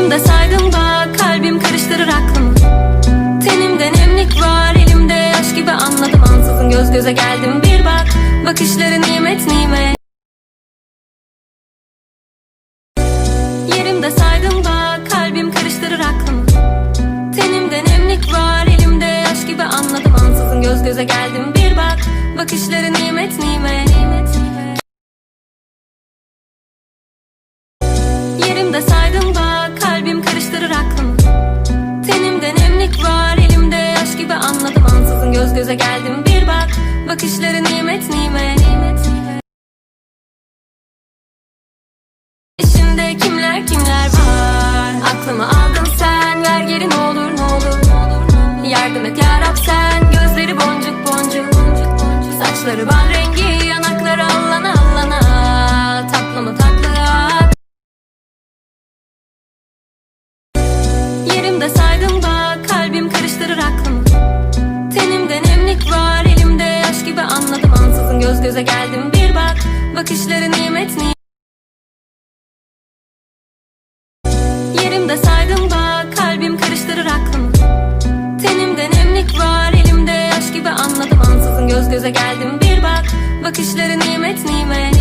Yerimde saydım da kalbim karıştırır aklımı. Tenimde nemlik var elimde yaş gibi anladım. Ansızın göz göze geldim. Bir bak Bakışları nimet nimet. Yerimde saydım da kalbim karıştırır aklımı. Tenimde nemlik var elimde yaş gibi anladım. Ansızın göz göze geldim. Bir bak Bakışları nimet nimet. Yerimde göze geldim bir bak. Bakışları nimet nimet İçinde kimler kimler var? Aklımı aldın sen ver geri ne göze geldim. Bir bak Bakışları nimet nimet. Yerimde saydım da kalbim karıştırır aklımı. Tenimde nemlik var elimde yaş gibi anladım. Ansızın göz göze geldim. Bir bak Bakışları nimet nimet.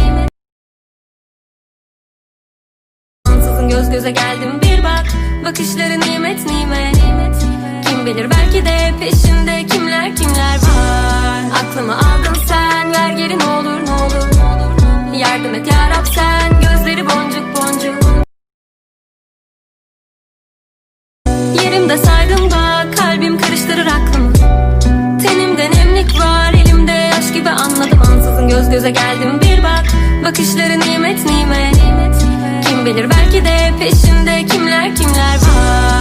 Ansızın göz göze geldim. Bir bak Bakışları nimet nimet. Kim bilir belki de peşinde kimler kimler var Aklımı aldın sen ver geri ne olur ne olur Yardım et yarab sen gözleri boncuk boncuk. Yerimde saydım da kalbim karıştırır aklımı. Tenimde nemlik var elimde yaş gibi anladım. Ansızın göz göze geldim bir bak. Bakışları nimet nimet Kim bilir belki de peşinde kimler kimler var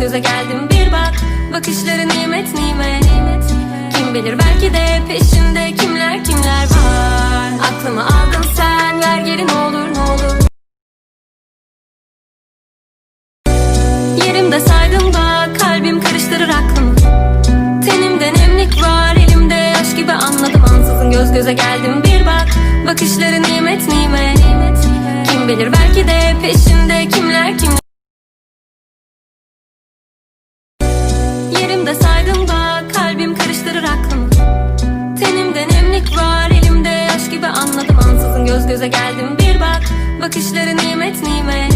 göz göze geldim bir bak. Bakışları nimet nimet. Kim bilir belki de peşinde kimler kimler var. Aklımı aldın sen ver geri ne olur ne olur. Yerimde saydım da kalbim karıştırır aklımı. Tenimde nemlik var elimde yaş gibi anladım. Ansızın göz göze geldim bir bak. Bakışları nimet nimet. Kim bilir belki de peşinde kimler kimler göze geldim. Bir bak Bakışları nimet nimet.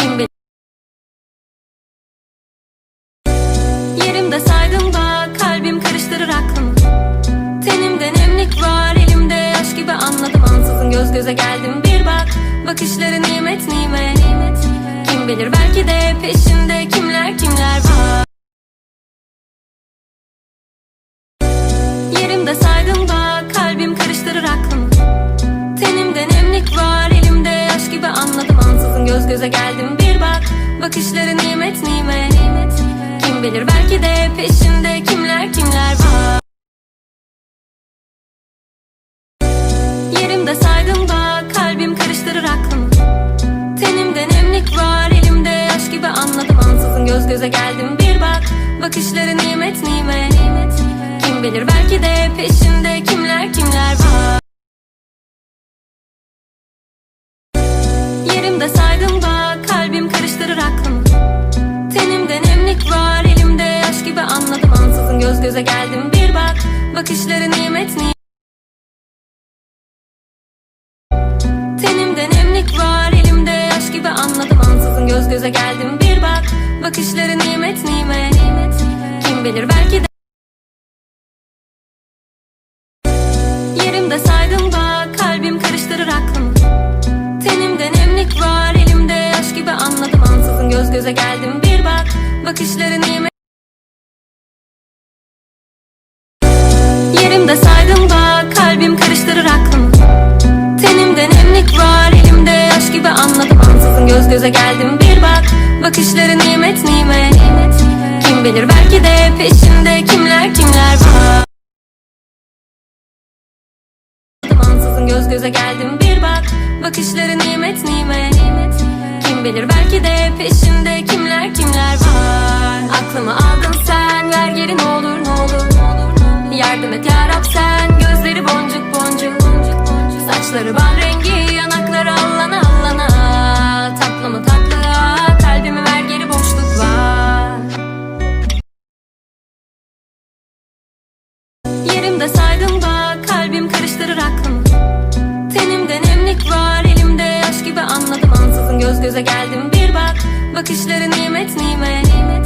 Kim bilir? Yerimde saydım da kalbim karıştırır aklımı. Tenimde nemlik var elimde yaş gibi anladım. Ansızın göz göze geldim. Bir bak Bakışları nimet nimet. Kim bilir belki de peşinde kimler kimler var göze geldim. Bir bak Bakışları nimet nimet. Kim bilir belki de peşinde kimler kimler var. Yerimde saydım da kalbim karıştırır aklımı. Tenimde nemlik var elimde yaş gibi anladım. Ansızın göz göze geldim. Bir bak Bakışları nimet nimet. Kim bilir belki de peşinde göz göze geldim. Bir bak Bakışları nimet nimet. Tenimde nemlik var elimde yaş gibi anladım. Ansızın göz göze geldim. Bir bak Bakışları nimet nimet. Kim bilir belki de Yerimde saydım da kalbim karıştırır aklımı. Tenimde nemlik var elimde yaş gibi anladım. Ansızın göz göze geldim. Bir bak Bakışları nimet Yerimde saydım da kalbim karıştırır aklımı. Tenimde nemlik var elimde yaş gibi anladım. Ansızın göz göze geldim bir bak. Bakışları nimet nimet. Kim bilir belki de peşinde kimler kimler var. Ansızın göz göze geldim bir bak. Bakışları nimet nimet. Kim bilir belki de peşinde kimler kimler var. Aklımı aldın sen ver geri ne olur et Saçları bal rengi yanakları allana allana. Tatlı mı tatlı kalbimi ver geri boşluk var Yerimde saydım bak kalbim karıştırır aklımı. Tenimde nemlik var elimde yaş gibi anladım. Ansızın göz göze geldim. Bir bak Bakışları nimet nimet